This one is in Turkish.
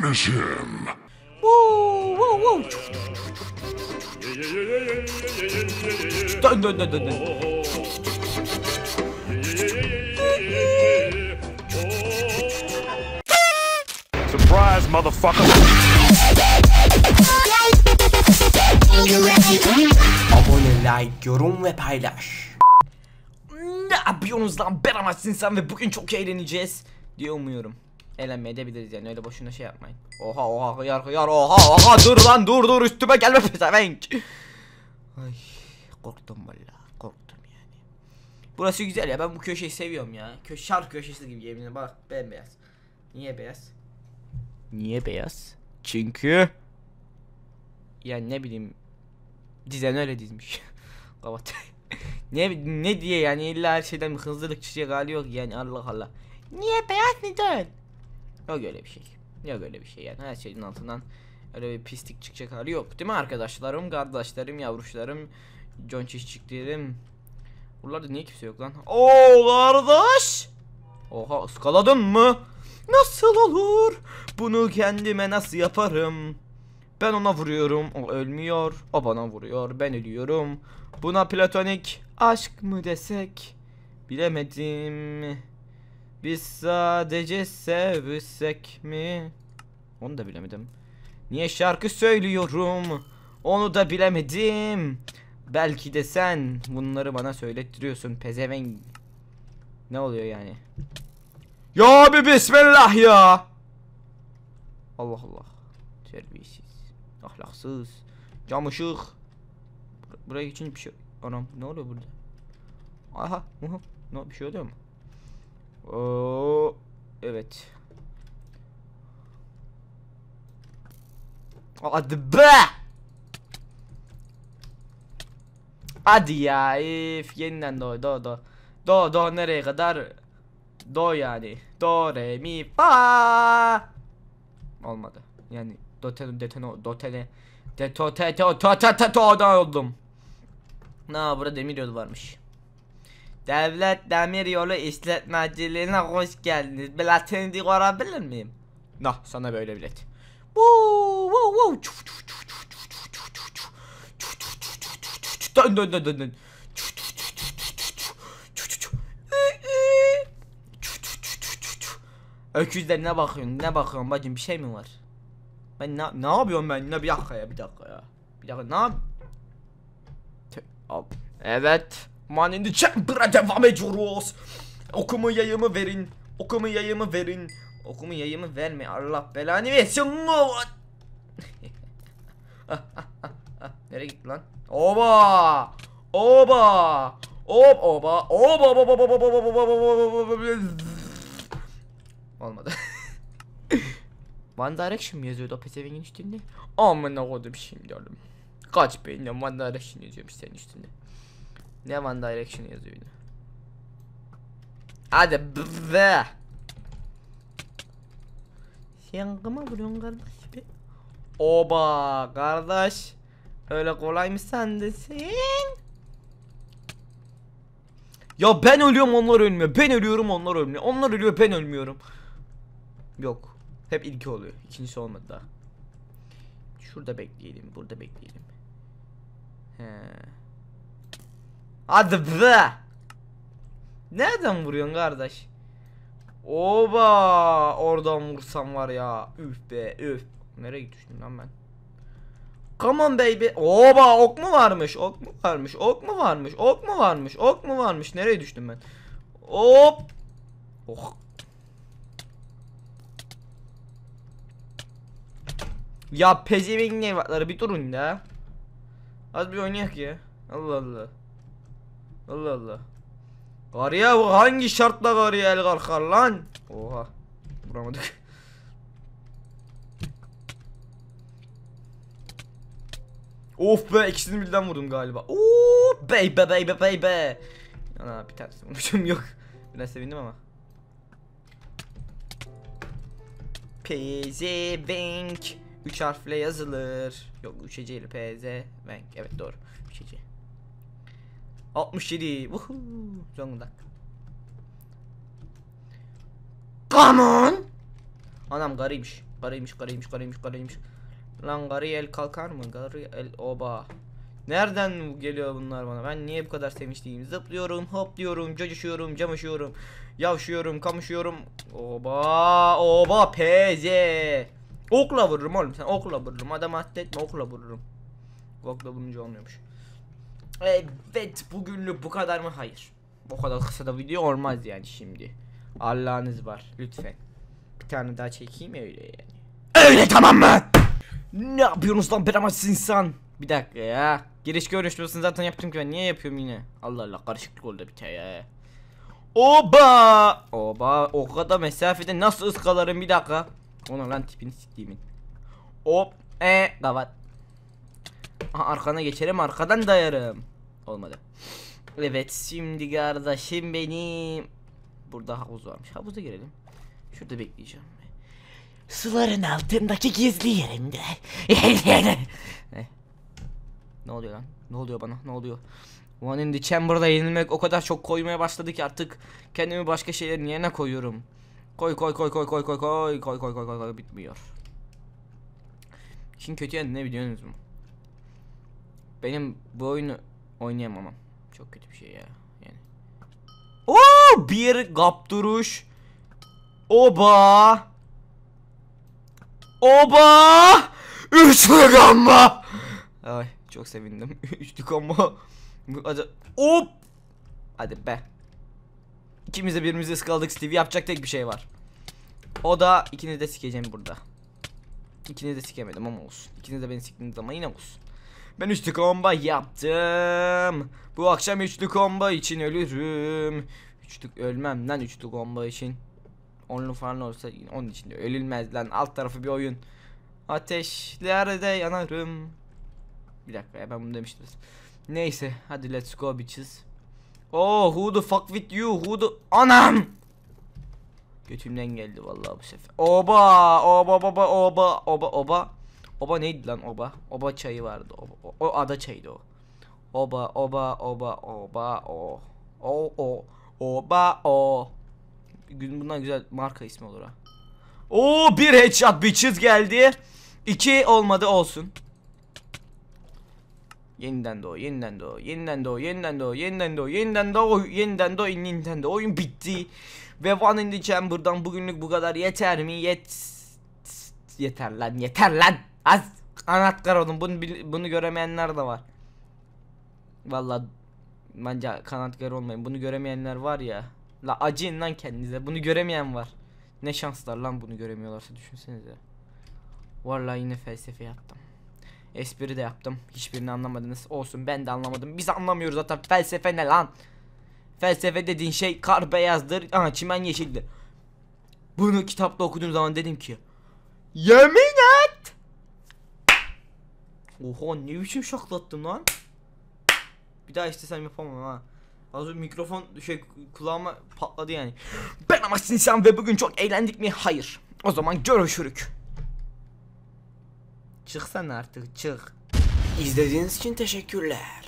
Finish him. Woo, woo, woo. Dön dön dön dön. Surprise, motherfucker. Abone, like, yorum ve paylaş. Ne yapıyorsunuz lan? Ben Amaç ve bugün çok eğleneceğiz diye umuyorum. Eğlenmeye de biliriz yani öyle boşuna şey yapmayın. Oha oha hıyar hıyar oha oha dur lan dur dur üstüme gelme pezevenk. Ay korktum valla korktum yani. Burası güzel ya ben bu köşeyi seviyorum ya. Köşe şark köşesi gibi yemin ederim bak bembeyaz. Niye beyaz? Niye beyaz? Çünkü yani ne bileyim dizen öyle dizmiş. Kapat. ne ne diye yani illa her şeyden bir hızlılık çiçeği hali yok yani Allah Allah. Niye beyaz neden? Yok öyle bir şey. Yok öyle bir şey yani her şeyin altından öyle bir pislik çıkacak hali yok. Değil mi arkadaşlarım, kardeşlerim, yavruşlarım, John çiçeklerim. Buralarda niye kimse yok lan? Oo kardeş! Oha ıskaladın mı? Nasıl olur? Bunu kendime nasıl yaparım? Ben ona vuruyorum, o ölmüyor. O bana vuruyor, ben ölüyorum. Buna platonik aşk mı desek? Bilemedim. Biz sadece sevsek mi? Onu da bilemedim. Niye şarkı söylüyorum? Onu da bilemedim. Belki de sen bunları bana söylettiriyorsun pezevenk. Ne oluyor yani? Ya bir bismillah ya. Allah Allah. Terbiyesiz. Ahlaksız. Cam ışık. Bur- Buraya geçince bir şey... Anam ne oluyor burada? Aha. Ne bir şey oluyor mu? Oo, evet. Hadi be! Hadi ya if yeniden do do do. Do do nereye kadar? Do yani. Do re mi fa. Olmadı. Yani do te de te no do te to te to da oldum. Na burada demir yolu varmış. Devlet Demiryolu İşletmeciliğine hoş geldiniz. Biletini diyorabilir miyim? Nah sana böyle bilet. Dön dön dön dön dön. Öküzlerine bakıyorsun ne bakıyorsun bacım bir şey mi var? Ben ne, ne yapıyorum ben ne bir dakika ya bir dakika ya. Bir dakika ne yap? Evet. Man in the chamber'a devam ediyoruz. Okumu yayımı verin. Okumu yayımı verin. Okumu yayımı verme Allah belanı versin. Nereye gitti lan? Oba! Oba! Hop oba oba oba oba oba oba oba Olmadı. One Direction mi yazıyordu o pesevengin üstünde? Amına kodum şimdi oğlum. Kaç beynim One Direction yazıyormuş senin üstünde. Ne One Direction yazıyor yine. Hadi be. Sen kıma vuruyorsun kardeş be. Oba kardeş. Öyle kolay mı sandın Ya ben ölüyorum onlar ölmüyor. Ben ölüyorum onlar ölmüyor. Onlar ölüyor ben ölmüyorum. Yok. Hep ilki oluyor. İkincisi olmadı daha. Şurada bekleyelim. Burada bekleyelim. He. Hadi be. Nereden vuruyorsun kardeş? Oba oradan vursam var ya. Üf be üf. Nereye düştüm lan ben? Come on baby. Oba ok mu varmış? Ok mu varmış? Ok mu varmış? Ok mu varmış? Ok mu varmış? Nereye düştüm ben? Hop. Oh. Ya pezevenk evlatları bir durun ya. Az bir oynayak ya. Allah Allah. Allah Allah. Karıya bu hangi şartla karıya el kalkar lan? Oha. Vuramadık. Of be ikisini birden vurdum galiba. Oo baby baby baby. Ana bir tanesi vurmuşum yok. Biraz sevindim ama. Pezevenk 3 harfle yazılır. Yok 3 heceyle pezevenk. Evet doğru. 3 hece. 67. Woohoo. Zonguldak. Come on. Anam garıymış. Karıymış karıymış karıymış karıymış. Lan karı el kalkar mı? Karı el oba. Nereden geliyor bunlar bana? Ben niye bu kadar sevinçliyim? Zıplıyorum, hopluyorum, coşuyorum, camışıyorum, yavşıyorum, kamışıyorum. Oba, oba, peze. Okla vururum oğlum sen okla vururum. Adam atletme okla vururum. Okla vurunca olmuyormuş. Evet bugünlük bu kadar mı? Hayır. O kadar kısa da video olmaz yani şimdi. Allah'ınız var lütfen. Bir tane daha çekeyim öyle yani. Öyle tamam mı? Ne yapıyorsunuz lan beramaz insan? Bir dakika ya. Giriş görüşmesini zaten yaptım ki ben niye yapıyorum yine? Allah Allah karışıklık oldu bir tane ya. Oba! Oba o kadar mesafede nasıl ıskalarım bir dakika. Ona lan tipini siktiğimin. Hop e kavat. Aha, arkana geçerim arkadan dayarım. Olmadı. Evet şimdi kardeşim benim. Burada havuz varmış. Havuza girelim. Şurada bekleyeceğim. Suların altındaki gizli yerimde. Eh. ne oluyor lan? Ne oluyor bana? Ne oluyor? One in the Chamber'da yenilmek o kadar çok koymaya başladı ki artık kendimi başka şeylerin yerine koyuyorum. Koy koy koy koy koy koy koy koy koy koy koy koy bitmiyor. Şimdi kötü yanı ne biliyorsunuz mu? Benim bu oyunu oynayamamam. Çok kötü bir şey ya. Yani. Oo bir kapturuş. Oba. Oba! Üçlü gamba! Ay çok sevindim. Üçlü gamba. Hadi hop! Hadi be. İkimiz de birbirimizi ıskaladık Steve. Yapacak tek bir şey var. O da ikinizi de sikeceğim burada. İkinizi de sikemedim ama olsun. İkiniz de beni siktiniz ama yine olsun. Ben üçlü combo yaptım. Bu akşam üçlü combo için ölürüm. Üçlü ölmem lan üçlü combo için. Onlu falan olsa onun için de ölülmez lan. Alt tarafı bir oyun. Ateşlerde yanarım. Bir dakika ya ben bunu demiştim. Neyse hadi let's go bitches. Oh who the fuck with you? Who the anam? Götümden geldi vallahi bu sefer. Oba, oba baba oba oba oba. Oba neydi lan oba? Oba çayı vardı. Oba, o, o ada çayıydı o. Oba oba oba oba o. O o oba o. Gün bundan güzel marka ismi olur ha. Oo bir headshot bitches geldi. İki olmadı olsun. Yeniden doğu, yeniden doğu, yeniden doğu, yeniden doğu, yeniden doğu, yeniden doğu, yeniden doğu, yeniden doğu. Oyun bitti. Ve One in the Chamber'dan bugünlük bu kadar yeter mi? Yet yeter lan, yeter lan. Az kanat oğlum. Bunu bunu göremeyenler de var. Vallahi bence kanat olmayın. Bunu göremeyenler var ya. La acıyın lan kendinize. Bunu göremeyen var. Ne şanslar lan bunu göremiyorlarsa düşünsenize. Vallahi yine felsefe yaptım. Espri de yaptım. Hiçbirini anlamadınız. Olsun ben de anlamadım. Biz anlamıyoruz zaten. Felsefe ne lan? Felsefe dediğin şey kar beyazdır. Aha çimen yeşildir. Bunu kitapta okuduğum zaman dedim ki. Yemin et. Oha ne biçim şaklattım lan. Bir daha istesem yapamam ha. Az önce mikrofon şey kulağıma patladı yani. Ben ama insan ve bugün çok eğlendik mi? Hayır. O zaman görüşürük. Çıksana artık çık. İzlediğiniz için teşekkürler.